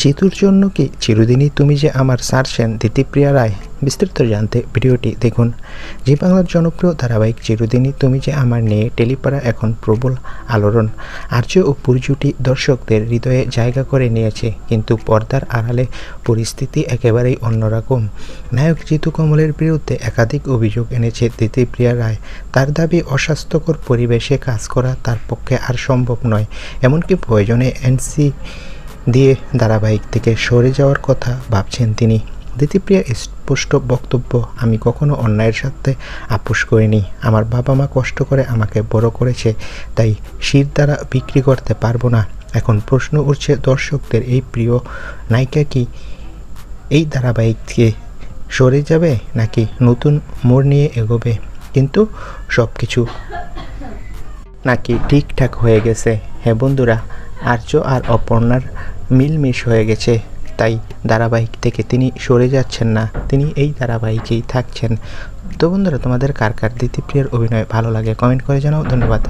জিতুর জন্য কি চিরদিনই তুমি যে আমার সারছেন দিতিপ্রিয়া রায়? বিস্তারিত জানতে ভিডিওটি দেখুন। জি বাংলার জনপ্রিয় ধারাবাহিক চিরদিনই তুমি যে আমার নিয়ে টেলিপাড়া এখন প্রবল আলোড়ন। আর্য ও পুরজুটি দর্শকদের হৃদয়ে জায়গা করে নিয়েছে, কিন্তু পর্দার আড়ালে পরিস্থিতি একেবারেই অন্যরকম। নায়ক জিতু কমলের বিরুদ্ধে একাধিক অভিযোগ এনেছে দিতিপ্রিয়া রায়। তার দাবি, অস্বাস্থ্যকর পরিবেশে কাজ করা তার পক্ষে আর সম্ভব নয়। এমনকি প্রয়োজনে এনসি দিয়ে ধারাবাহিক থেকে সরে যাওয়ার কথা ভাবছেন তিনি। দিতিপ্রিয়ার স্পষ্ট বক্তব্য, আমি কখনো অন্যায়ের সাথে আপোষ করিনি। আমার বাবা মা কষ্ট করে আমাকে বড় করেছে, তাই শির দ্বারা বিক্রি করতে পারব না। এখন প্রশ্ন উঠছে, দর্শকদের এই প্রিয় নায়িকা কি এই ধারাবাহিক থেকে সরে যাবে, নাকি নতুন মোড় নিয়ে এগোবে? কিন্তু সব কিছু নাকি ঠিকঠাক হয়ে গেছে। হ্যাঁ বন্ধুরা, আর্য আর অপর্ণার মিলমিশ হয়ে গেছে। তাই ধারাবাহিক থেকে তিনি সরে যাচ্ছেন না। তিনি এই ধারাবাহিকেই থাকছেন। তো বন্ধুরা, তোমাদের কার কার দিতিপ্রিয়ার অভিনয় ভালো লাগে কমেন্ট করে জানাও। ধন্যবাদ।